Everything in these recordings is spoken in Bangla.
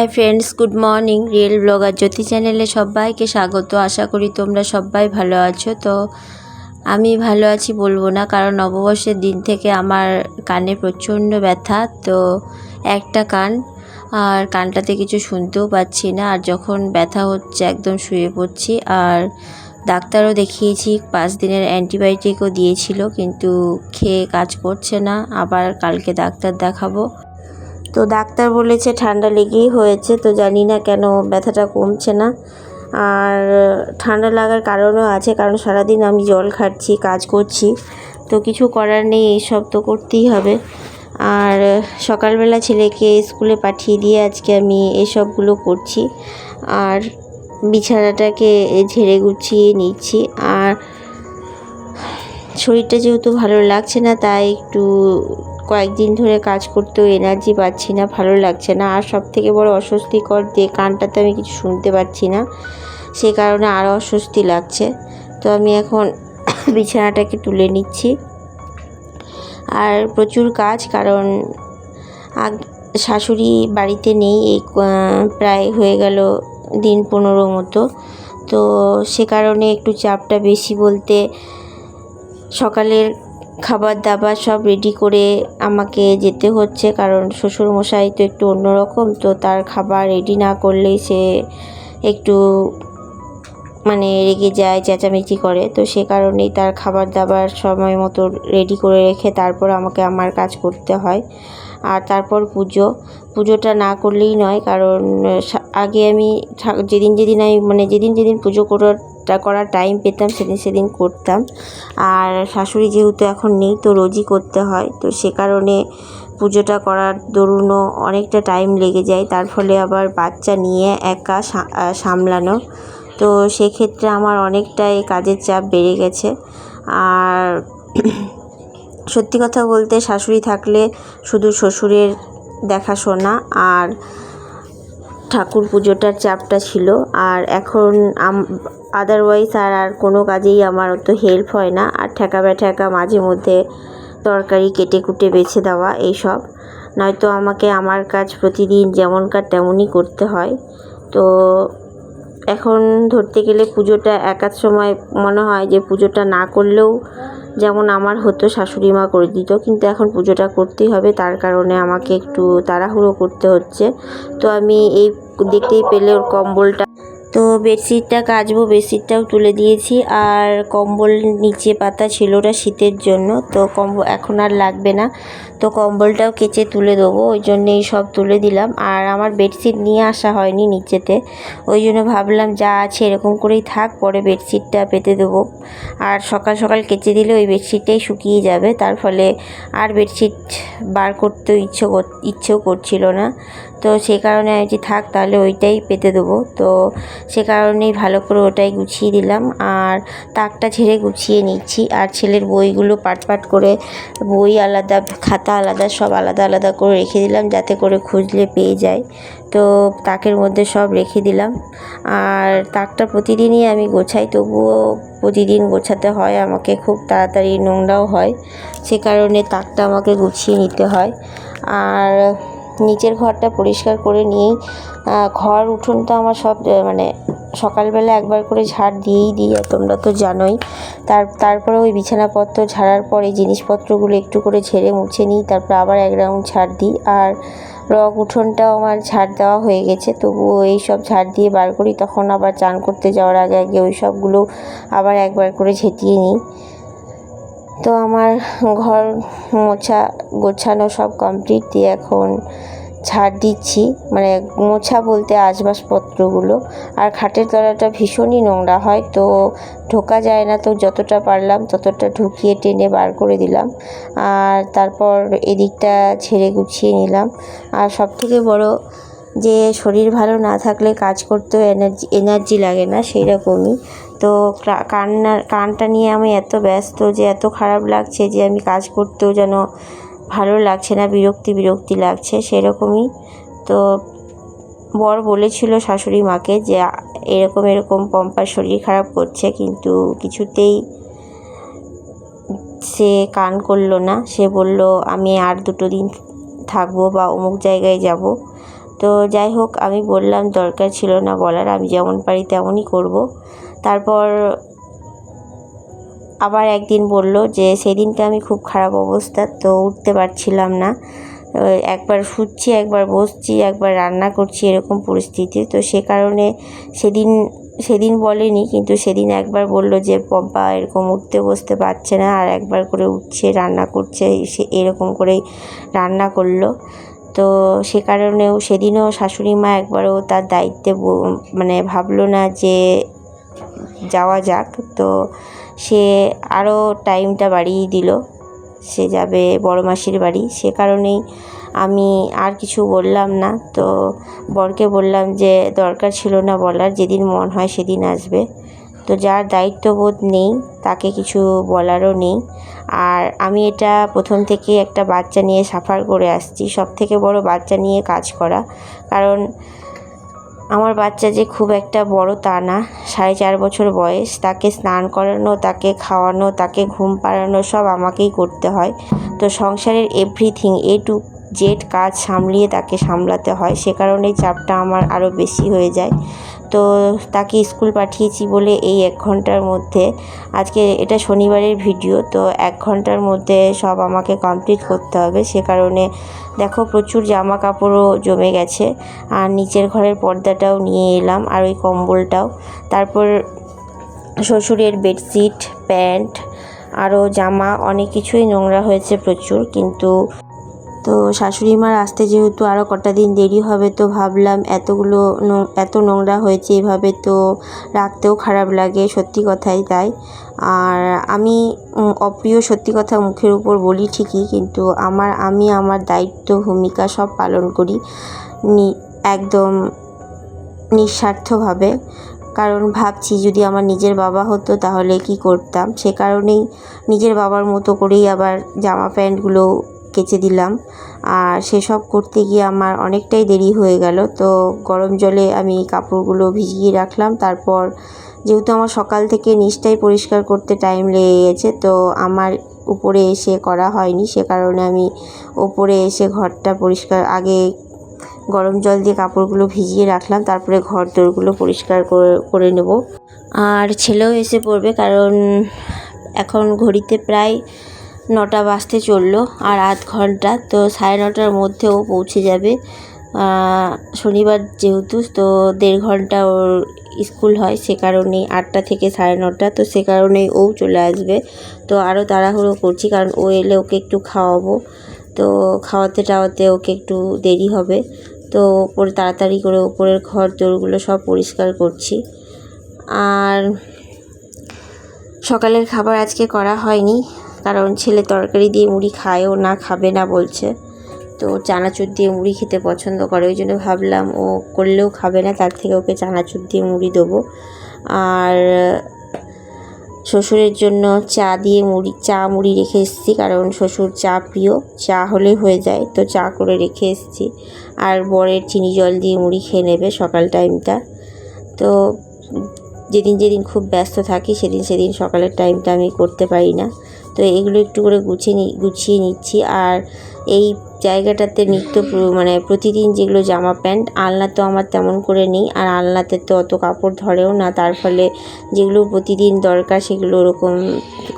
Hi friends good morning real blogger Jyoti চ্যানেলে সবাইকে স্বাগত। আশা করি তোমরা সবাই ভালো আছো। তো আমি ভালো আছি বলব না, কারণ নববর্ষের দিন থেকে আমার কানে প্রচণ্ড ব্যথা। তো একটা কান, আর কানটাতে কিছু শুনতেও পাচ্ছি না, আর যখন ব্যথা হচ্ছে একদম শুয়ে পড়ছি। আর ডাক্তারও দেখিয়েছি, পাঁচ দিনের অ্যান্টিবায়োটিকও দিয়েছিল, কিন্তু খেয়ে কাজ করছে না। আবার কালকে ডাক্তার দেখাবো। তো ডাক্তার বলেছে ঠান্ডা লেগেই হয়েছে, তো জানি না কেন ব্যথাটা কমছে না। আর ঠান্ডা লাগার কারণও আছে, কারণ সারাদিন আমি জল খাচ্ছি, কাজ করছি, তো কিছু করার নেই, এইসব তো করতেই হবে। আর সকালবেলা ছেলেকে স্কুলে পাঠিয়ে দিয়ে আজকে আমি এসবগুলো করছি। আর বিছানাটাকে ঝেড়ে গুছিয়ে নিচ্ছি। আর শরীরটা যেহেতু ভালো লাগছে না, তাই একটু কয়েকদিন ধরে কাজ করতেও এনার্জি পাচ্ছি না, ভালো লাগছে না। আর সব থেকে বড় অস্বস্তিকর যে কানটাতে আমি কিছু শুনতে পাচ্ছি না, সে কারণে আরও অস্বস্তি লাগছে। তো আমি এখন বিছানাটাকে তুলে নিচ্ছি। আর প্রচুর কাজ, কারণ আগ, শাশুড়ি বাড়িতে নেই, এই প্রায় হয়ে গেল দিন পনেরো মতো। তো সে কারণে একটু চাপটা বেশি বলতে সকালের খাবার দাবার সব রেডি করে আমাকে যেতে হচ্ছে, কারণ শ্বশুরমশাই তো একটু অন্যরকম, তো তার খাবার রেডি না করলেই সে একটু মানে রেগে যায়, চেঁচামেচি করে। তো সে কারণেই তার খাবার দাবার সময় মতো রেডি করে রেখে তারপর আমাকে আমার কাজ করতে হয়। আর তারপর পুজো। পুজোটা না করলেই নয়, কারণ আগে আমি যেদিন যেদিন আমি মানে যেদিন যেদিন পুজো করার করার টাইম পেতাম, সেদিন সেদিন করতাম। আর শাশুড়ি যেহেতু এখন নেই, তো রোজই করতে হয়। তো সে কারণে পুজোটা করার দরুনও অনেকটা টাইম লেগে যায়। তার ফলে আবার বাচ্চা নিয়ে একা সামলানো। তো সেক্ষেত্রে আমার অনেকটাই কাজের চাপ বেড়ে গেছে। আর সত্যি কথা বলতে শাশুড়ি থাকলে শুধু শ্বশুরের দেখাশোনা আর ঠাকুর পুজোটার চাপটা ছিল। আর এখন আদারওয়াইজ আর আর কোনো কাজেই আমার অত হেল্প হয় না। আর ঠেকা ব্যাঠেকা মাঝে মধ্যে তরকারি কেটে কুটে বেছে দেওয়া এইসব। নয়তো আমাকে আমার কাজ প্রতিদিন যেমনকার তেমনই করতে হয়। তো এখন ধরতে গেলে পুজোটা একার সময় মনে হয় যে পুজোটা না করলেও যেমন আমার হতো, শাশুড়ি মা করে দিত। কিন্তু এখন পুজোটা করতেই হবে, তার কারণে আমাকে একটু তাড়াহুড়ো করতে হচ্ছে। তো আমি এই দেখতেই পেলে ওর কম্বলটা। তো বেডশিটটা কাচবো, বেডশিটটাও তুলে দিয়েছি। আর কম্বল নিচে পাতা ছিল ওটা শীতের জন্য, তো কম্বল এখন আর লাগবে না। তো কম্বলটাও কেচে তুলে দেবো, ওই জন্যেই সব তুলে দিলাম। আর আমার বেডশিট নিয়ে আসা হয়নি নিচেতে। ওই জন্য ভাবলাম যা আছে এরকম করেই থাক, পরে বেডশিটটা পেতে দেবো। আর সকাল সকাল কেচে দিলে ওই বেডশিটটাই শুকিয়ে যাবে। তার ফলে আর বেডশিট বার করতেও ইচ্ছে ইচ্ছেও করছিল না। তো সেই কারণে আমি থাক, তাহলে ওইটাই পেতে দেবো। তো সে কারণেই ভালো করে ওটাই গুছিয়ে দিলাম। আর তাকটা ছেড়ে গুছিয়ে নিচ্ছি। আর ছেলের বইগুলো পাট পাট করে বই আলাদা খাতা আলাদা, সব আলাদা আলাদা করে রেখে দিলাম যাতে করে খুঁজলে পেয়ে যায়। তো তাকের মধ্যে সব রেখে দিলাম। আর তাকটা প্রতিদিনই আমি গোছাই, তবুও প্রতিদিন গোছাতে হয়, আমাকে খুব তাড়াতাড়ি নোংরাও হয়। সে কারণে তাকটা আমাকে গুছিয়ে নিতে হয়। আর নিচের ঘরটা পরিষ্কার করে নিয়েই ঘর উঠোনটা আমার সব মানে সকালবেলা একবার করে ঝাড় দিয়েই দিই তোমরা তো জানোই। তার, তারপরে ওই বিছানাপত্র ঝাড়ার পরে জিনিসপত্রগুলো একটু করে ঝেড়ে মুছে নিই, তারপর আবার এক রাউন্ড ঝাড় দিই। আর রক উঠোনটাও আমার ঝাড় দেওয়া হয়ে গেছে, তবুও এই সব ঝাড় দিয়ে বার করি, তখন আবার চান করতে যাওয়ার আগে আগে ওই সবগুলো আবার একবার করে ঝেঁটিয়ে নিই। তো আমার ঘর মোছা গোছানো সব কমপ্লিট দিয়ে এখন ঝাড় দিচ্ছি মানে মোছা বলতে আসবাবপত্রগুলো আর খাটের তলাটা ভীষণই নোংরা হয়, তো ঢোকা যায় না, তো যতটা পারলাম ততটা ঢুকিয়ে টেনে বার করে দিলাম। আর তারপর এদিকটা ছেড়ে গুছিয়ে নিলাম। আর সবথেকে বড় যে শরীর ভালো না থাকলে কাজ করতেও এনার্জি এনার্জি লাগে না সেই রকমই তো কান্না, কানটা নিয়ে আমি এত ব্যস্ত যে, এত খারাপ লাগছে যে, আমি কাজ করতেও যেন ভালো লাগছে না, বিরক্তি বিরক্তি লাগছে, সেরকমই তো বর বলেছিল শাশুড়ি মাকে যে এরকম এরকম পম্পার শরীর খারাপ করছে, কিন্তু কিছুতেই সে কান করল না। সে বলল, আমি আর দুটো দিন থাকব বা অমুক জায়গায় যাব। তো যাই হোক, আমি বললাম, দরকার ছিল না বলার, আমি যেমন পারি তেমনই করব। তারপর আবার একদিন বলল যে সেদিনকে আমি খুব খারাপ অবস্থা, তো উঠতে পারছিলাম না। একবার শুচ্ছি, একবার বসছি, একবার রান্না করছি, এরকম পরিস্থিতি। তো সে কারণে সেদিন সেদিন বলেনি, কিন্তু সেদিন একবার বলল যে, পম্পা, এরকম উঠতে বসতে পারছে না, আর একবার করে উঠছে, রান্না করছে। সে এরকম করেই রান্না করল। তো সে কারণেও সেদিনও শাশুড়ি মা একবারও তার দায়িত্বে মানে ভাবলো না যে, যাওয়া যাক। তো সে আরও টাইমটা বাড়িয়ে দিল। সে যাবে বড় মাসির বাড়ি। সে কারণেই আমি আর কিছু বললাম না। তো বরকে বললাম যে, দরকার ছিল না বলার, যেদিন মন হয় সেদিন আসবে। তো যার দায়িত্ববোধ নেই, তাকে কিছু বলারও নেই। আর আমি এটা প্রথম থেকে একটা বাচ্চা নিয়ে সাফার করে আসছি। সব থেকে বড় বাচ্চা নিয়ে কাজ করা। কারণ আমার বাচ্চা যে খুব একটা বড় তা না। সাড়ে চার বছর বয়স। তাকে স্নান করানো, তাকে খাওয়ানো, তাকে ঘুম পাড়ানো, সব আমাকেই করতে হয়। তো সংসারের এভরিথিং এ টু জেড কাজ সামলিয়ে তাকে সামলাতে হয়। সে কারণেই চাপটা আমার আরও বেশি হয়ে যায়। তো তাকে স্কুল পাঠিয়েছি বলে এই এক ঘণ্টার মধ্যে। আজকে এটা শনিবারের ভিডিও, তো এক ঘণ্টার মধ্যে সব আমাকে কমপ্লিট করতে হবে। সে কারণে দেখো প্রচুর জামা কাপড়ও জমে গেছে। আর নিচের ঘরের পর্দাটাও নিয়ে এলাম, আর ওই কম্বলটাও। তারপর শ্বশুরের বেডশিট, প্যান্ট, আরও জামা, অনেক কিছুই নোংরা হয়েছে প্রচুর, কিন্তু তো শাশুড়ি মার আসতে যেহেতু আরও কটা দিন দেরি হবে, তো ভাবলাম এতগুলো এত নোংরা হয়েছে এভাবে তো রাখতেও খারাপ লাগে, সত্যি কথাই তাই। আর আমি অপ্রিয় সত্যি কথা মুখের উপর বলি ঠিকই, কিন্তু আমার, আমি আমার দায়িত্ব, ভূমিকা সব পালন করি একদম নিঃস্বার্থভাবে। কারণ ভাবছি যদি আমার নিজের বাবা হতো তাহলে কি করতাম? সে কারণেই নিজের বাবার মতো করেই আবার জামা প্যান্টগুলো কেচে দিলাম। আর সেসব করতে গিয়ে আমার অনেকটাই দেরি হয়ে গেল। তো গরম জলে আমি কাপড়গুলো ভিজিয়ে রাখলাম। তারপর যেহেতু আমার সকাল থেকে নিচটাই পরিষ্কার করতে টাইম লেগে গেছে, তো আমার উপরে এসে করা হয়নি। সে কারণে আমি ওপরে এসে ঘরটা পরিষ্কার, আগে গরম জল দিয়ে কাপড়গুলো ভিজিয়ে রাখলাম। তারপরে ঘর দোরগুলো পরিষ্কার করে নেব। আর ছেলেও এসে পড়বে, কারণ এখন ঘড়িতে প্রায় নটা বাজতে চলল, আর আধ ঘণ্টা। তো সাড়ে নটার মধ্যে ও পৌঁছে যাবে। শনিবার যেহেতু, তো দেড় ঘণ্টা ওর স্কুল হয়, সে কারণে আটটা থেকে সাড়ে নটা, তো সে কারণেই ও চলে আসবে। তো আরও তাড়াহুড়ো করছি, কারণ ও এলে ওকে একটু খাওয়াবো। তো খাওয়াতে টাওয়াতে ওকে একটু দেরি হবে। তো ওপরে তাড়াতাড়ি করে ওপরের ঘর দোরগুলো সব পরিষ্কার করছি। আর সকালের খাবার আজকে করা হয়নি। কারণ ছেলে তরকারি দিয়ে মুড়ি খায়ও না, খাবে না বলছে। তো চানাচুর দিয়ে মুড়ি খেতে পছন্দ করে, ওই জন্য ভাবলাম ও করলেও খাবে না, তার থেকে ওকে চানাচুর দিয়ে মুড়ি দেবো। আর শ্বশুরের জন্য চা দিয়ে মুড়ি, চা মুড়ি রেখে এসেছি, কারণ শ্বশুর চা প্রিয়, চা হলে হয়ে যায়, তো চা করে রেখে এসেছি। আর বরের চিনি জল দিয়ে মুড়ি খেয়ে নেবে সকাল টাইমটা। তো যেদিন যেদিন খুব ব্যস্ত থাকি, সেদিন সেদিন সকালের টাইমটা আমি করতে পারি না। তো এগুলো একটু করে গুছিয়ে গুছিয়ে নিচ্ছি। আর এই জায়গাটাতে নিত্য মানে প্রতিদিন যেগুলো জামা প্যান্ট, আলনা তো আমার তেমন করে নেই। আর আলনাতে তো অত কাপড় ধরেও না, তার ফলে যেগুলো প্রতিদিন দরকার সেগুলো ওরকম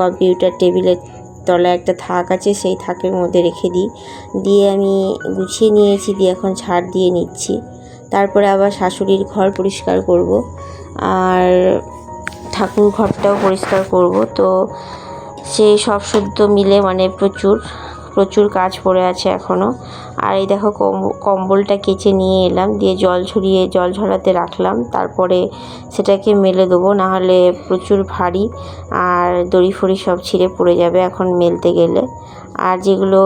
কম্পিউটার টেবিলের তলায় একটা থাক আছে, সেই থাকের মধ্যে রেখে দিই। দিয়ে আমি গুছিয়ে নিয়েছি, দিয়ে এখন ছাড় দিয়ে নিচ্ছি। তারপরে আবার শাশুড়ির ঘর পরিষ্কার করব। আর ঠাকুর ঘরটাও পরিষ্কার করব। তো সেই সব শুদ্ধ মিলে মানে প্রচুর প্রচুর কাজ পড়ে আছে এখনও আর এই দেখো কম্বলটা কেচে নিয়ে এলাম, দিয়ে জল ঝরিয়ে জল ঝরাতে রাখলাম। তারপরে সেটাকে মেলে দেবো নাহলে প্রচুর ভারী আর দড়ি ফড়ি সব ছিঁড়ে পড়ে যাবে এখন মেলতে গেলে। আর যেগুলো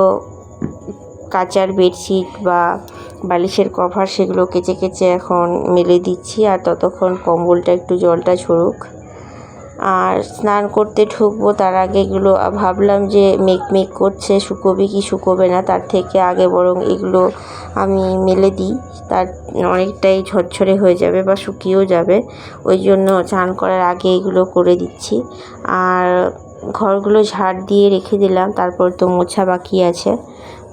কাচার বেডশিট বা বালিশের কভার, সেগুলো কেচে কেচে এখন মেলে দিচ্ছি। আর ততক্ষণ কম্বলটা একটু জলটা ঝরুক। আর স্নান করতে ঢুকবো, তার আগে এগুলো ভাবলাম যে মেঘ মেঘ করছে, শুকোবে কি শুকোবে না, তার থেকে আগে বরং এগুলো আমি মেলে দিই। তার অনেকটাই ঝরঝরে হয়ে যাবে বা শুকিয়েও যাবে, ওই জন্য চান করার আগে এগুলো করে দিচ্ছি। আর ঘরগুলো ঝাড় দিয়ে রেখে দিলাম, তারপর তো মোছা বাকি আছে,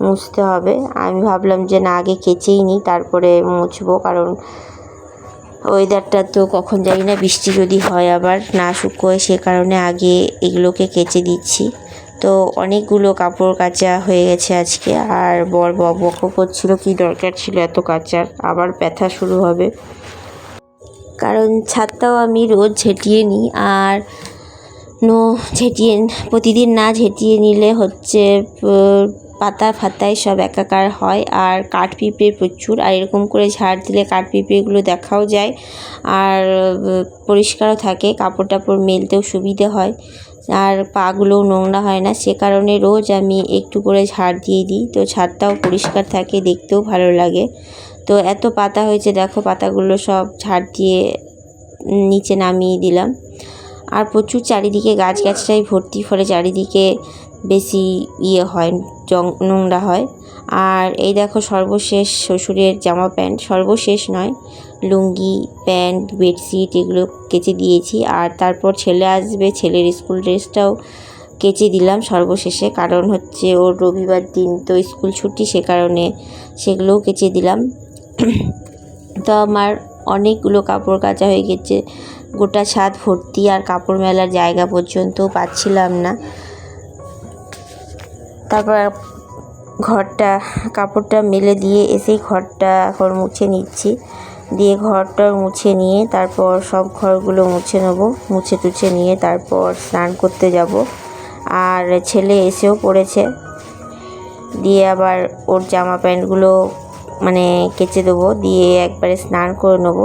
মুছতে হবে। আমি ভাবলাম যে না, আগে কেচেই নিই, তারপরে মুছবো, কারণ ওয়েদারটা তো কখন জানি না, বৃষ্টি যদি হয় আবার না শুকোয়, সে কারণে আগে এগুলোকে কেচে দিচ্ছি। তো অনেকগুলো কাপড় কাচা হয়ে গেছে আজকে, আর বর বকবকও করছিল, কি দরকার ছিল এত কাচার আবার ব্যথা শুরু হবে। কারণ ছাদটাও আমি রোজ ঝেঁটিয়ে নিই, আর নো ঝেঁটিয়ে, প্রতিদিন না ঝেঁটিয়ে নিলে হচ্ছে পাতা ফাতায় সব একাকার হয় আর কাঠ পিঁপড়ে প্রচুর। আর এরকম করে ঝাড় দিলে কাঠ পিঁপড়েগুলো দেখাও যায়। আর পরিষ্কারও থাকে কাপড় টাপড় মেলতেও সুবিধে হয়। আর পাগুলোও নোংরা হয় না। সে কারণে রোজ আমি একটু করে ঝাড় দিয়ে দিই। তো ছাদটাও পরিষ্কার থাকে, দেখতেও ভালো লাগে। তো এত পাতা হয়েছে, দেখো পাতাগুলো সব ঝাড় দিয়ে নিচে নামিয়ে দিলাম। আর প্রচুর চারিদিকে গাছগাছরাই ভর্তি, ফলে চারিদিকে বেশি ইয়ে হয়, জং, নোংরা হয়। আর এই দেখো সর্বশেষ শ্বশুরের জামা প্যান্ট, সর্বশেষ নয়, লুঙ্গি, প্যান্ট, বেডশিট এগুলো কেচে দিয়েছি। আর তারপর ছেলে আসবে, ছেলের স্কুল ড্রেসটাও কেচে দিলাম সর্বশেষে। কারণ হচ্ছে ওর রবিবার দিন তো স্কুল ছুটি, সে কারণে সেগুলোও কেচে দিলাম। তো আমার অনেকগুলো কাপড় কাচা হয়ে গেছে। গোটা ছাদ ভর্তি আর কাপড় মেলার জায়গা পর্যন্ত পাচ্ছিলাম না। তারপর ঘরটা, কাপড়টা মেলে দিয়ে এসেই ঘরটা এখন মুছে নিচ্ছি। দিয়ে ঘরটা মুছে নিয়ে তারপর সব ঘরগুলো মুছে নেব, মুছে টুছে নিয়ে তারপর স্নান করতে যাব। আর ছেলে এসেও পড়েছে। দিয়ে আবার ওর জামা প্যান্টগুলো মানে কেচে দেবো, দিয়ে একবারে স্নান করে নেব।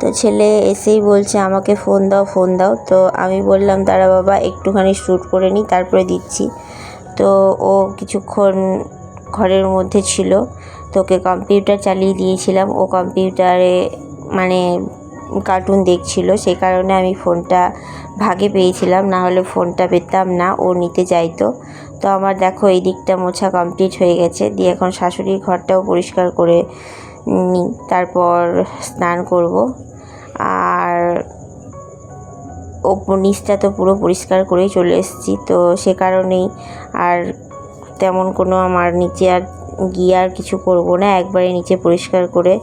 তো ছেলে এসেই বলছে, আমাকে ফোন দাও ফোন দাও। তো আমি বললাম, দাঁড়া বাবা, একটুখানি শ্যুট করে নিই, তারপরে দিচ্ছি। তো ও কিছুক্ষণ ঘরের মধ্যে ছিল। তোকে কম্পিউটার চালিয়ে দিয়েছিলাম। ও কম্পিউটারে মানে কার্টুন দেখছিল। সেই কারণে আমি ফোনটা ভাগে পেয়েছিলাম। না হলে ফোনটা পেতাম না। ও নিতে চাইতো। তো আমার দেখো এই দিকটা মোছা কমপ্লিট হয়ে গেছে। দিয়ে এখন শাশুড়ির ঘরটাও পরিষ্কার করে নিই তারপর স্নান করব। আর ওপর নিচটা তো পুরো পরিষ্কার করেই চলে এসেছি, তো সে কারণেই আর তেমন কোনো আমার নিচে আর গিয়ে আর কিছু করব না, একবারে নিচে পরিষ্কার করে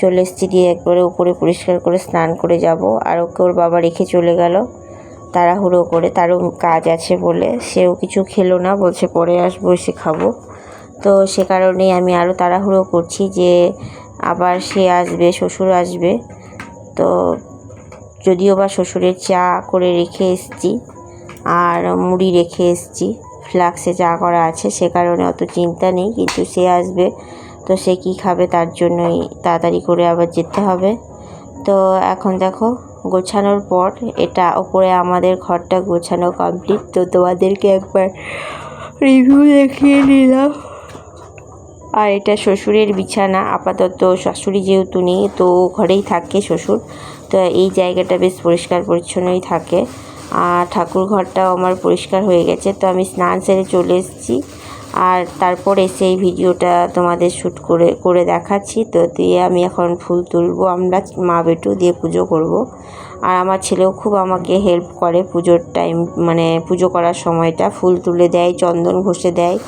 চলে এসেছি, দিয়ে একবারে উপরে পরিষ্কার করে স্নান করে যাব। আর ওকে ওর বাবা রেখে চলে গেল, তাড়াহুড়ো করে, তারও কাজ আছে বলে। সেও কিছু খেলো না, বলছে পরে আসব, এসে খাব। তো সে কারণেই আমি আরও তাড়াহুড়ো করছি যে আবার সে আসবে, শ্বশুর আসবে। তো যদিও বা শ্বশুরের চা করে রেখে এসেছি আর মুড়ি রেখে এসেছি। ফ্লাক্সে চা করা আছে, সে কারণে অত চিন্তা নেই, কিন্তু সে আসবে, তো সে কী খাবে তার জন্যই তাড়াতাড়ি করে আবার যেতে হবে। তো এখন দেখো, গোছানোর পর এটা ওপরে আমাদের ঘরটা গোছানো কমপ্লিট তো তোমাদেরকে একবার রিভিউ দেখিয়ে নিলাম। আর এটা শ্বশুরের বিছানা, আপাতত শাশুড়ি যেহেতু নেই, তো ঘরেই থাকে শ্বশুর তো এই জায়গাটা বেশ পরিষ্কার পরিচ্ছন্নই থাকে। আর ঠাকুর ঘরটাও আমার পরিষ্কার হয়ে গেছে। তো আমি স্নান সেরে চলে এসেছি। আর তারপর এই ভিডিওটা তোমাদের শ্যুট করে করে দেখাচ্ছি। তো দিয়ে আমি এখন ফুল তুলবো। আমরা মা বেটু দিয়ে পুজো করব। আর আমার ছেলেও খুব আমাকে হেল্প করে পুজোর টাইম মানে পুজো করার সময়টা। ফুল তুলে দেয়, চন্দন ঘষে দেয়।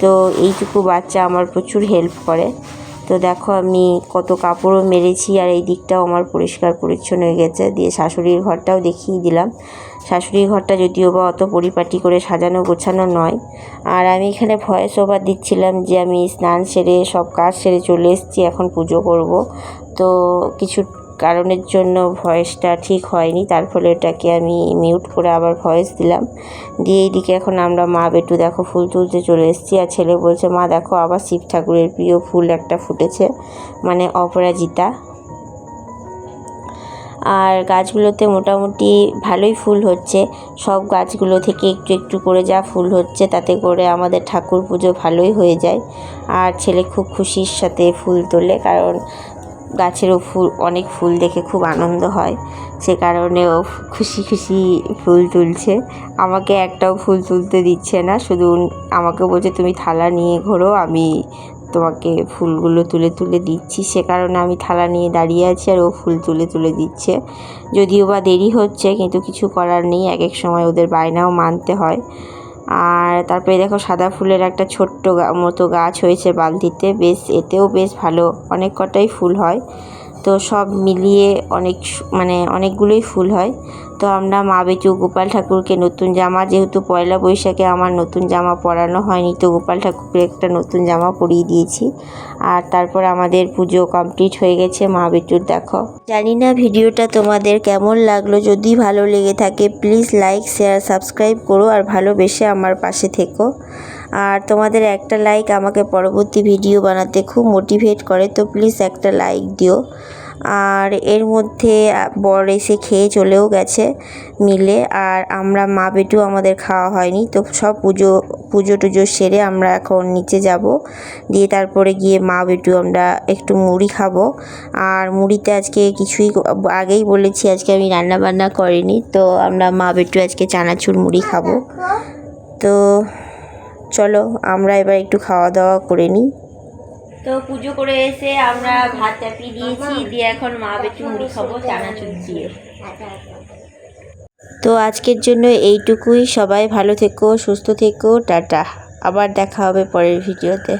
তো এইটুকু বাচ্চা আমার প্রচুর হেল্প করে। তো দেখো আমি কত কাপড়ও মেরেছি আর এই দিকটাও আমার পরিষ্কার পরিচ্ছন্ন হয়ে গেছে। দিয়ে শাশুড়ির ঘরটাও দেখিয়ে দিলাম। শাশুড়ির ঘরটা যদিও বা অত পরিপাটি করে সাজানো গোছানো নয়। আর আমি এখানে ভয়েস ওভার দিচ্ছিলাম যে আমি স্নান সেরে সব কাজ সেরে চলে এসেছি, এখন পুজো করব। তো কিছু কারণের জন্য ভয়েসটা ঠিক হয়নি, তার ফলে ওটাকে আমি মিউট করে আবার ভয়েস দিলাম। দিয়ে এইদিকে এখন আমরা মা বেটু দেখো ফুল তুলতে চলে এসেছি আর ছেলে বলছে, মা দেখো আবার শিব ঠাকুরের প্রিয় ফুল একটা ফুটেছে মানে অপরাজিতা। আর গাছগুলোতে মোটামুটি ভালোই ফুল হচ্ছে, সব গাছগুলো থেকে একটু একটু করে যা ফুল হচ্ছে তাতে করে আমাদের ঠাকুর পুজো ভালোই হয়ে যায়। আর ছেলে খুব খুশির সাথে ফুল তোলে, কারণ গাছেরও ফুল, অনেক ফুল দেখে খুব আনন্দ হয়। সে কারণে ও খুশি খুশি ফুল তুলছে। আমাকে একটাও ফুল তুলতে দিচ্ছে না, শুধু আমাকে বলছে, তুমি থালা নিয়ে ঘোরো, আমি তোমাকে ফুলগুলো তুলে তুলে দিচ্ছি। সে কারণে আমি থালা নিয়ে দাঁড়িয়ে আছি আর ও ফুল তুলে তুলে দিচ্ছে। যদিও বা দেরি হচ্ছে, কিন্তু কিছু করার নেই। এক এক সময় ওদের বায়নাও মানতে হয়। আর তারপরে দেখো সাদা ফুলের একটা ছোট্ট মতো গাছ হয়েছে বালতিতে। বেশ, এতেও বেশ ভালো। অনেক কটাই ফুল হয়। তো সব মিলিয়ে অনেক মানে অনেকগুলোই ফুল হয়। তো আমরা মা বেচু গোপাল ঠাকুরকে নতুন জামা, যেহেতু পয়লা বৈশাখে আমার নতুন জামা পরানো হয়নি, তো গোপাল ঠাকুরকে একটা নতুন জামা পরিয়ে দিয়েছি। আর তারপর আমাদের পুজো কমপ্লিট হয়ে গেছে, মা বেচুর দেখো। জানি না ভিডিওটা তোমাদের কেমন লাগল, যদি ভালো লেগে থাকে প্লিজ লাইক, শেয়ার, সাবস্ক্রাইব করো আর ভালোবেসে আমার পাশে থেকো। আর তোমাদের একটা লাইক আমাকে পরবর্তী ভিডিও বানাতে খুব মোটিভেট করে, তো প্লিজ একটা লাইক দিও। আর এর মধ্যে বর এসে খেয়ে চলেও গেছে মিলে। আর আমরা, মা বেটু আমাদের খাওয়া হয়নি। তো সব পুজো পুজো টুজো সেরে আমরা এখন নিচে যাব। দিয়ে তারপরে গিয়ে মা বেটু, আমরা একটু মুড়ি খাব। আর মুড়িতে আজকে কিছুই আগেই বলেছি, আজকে আমি রান্না বান্না করিনি। তো আমরা, মা বেটু আজকে চানাচুর মুড়ি খাব। তো চলো, আমরা এবার একটু খাওয়া দাওয়া করে নিই। তো পুজো করে এসে আমরা ভাত চাপিয়ে দিয়েছি, দিয়ে এখন মা বেটু মুড়ি খাব, চানাচুর দিয়ে। তো আজকের জন্য এইটুকুই। সবাই ভালো থেকো, সুস্থ থেকো, টাটা। আবার দেখা হবে পরের ভিডিওতে।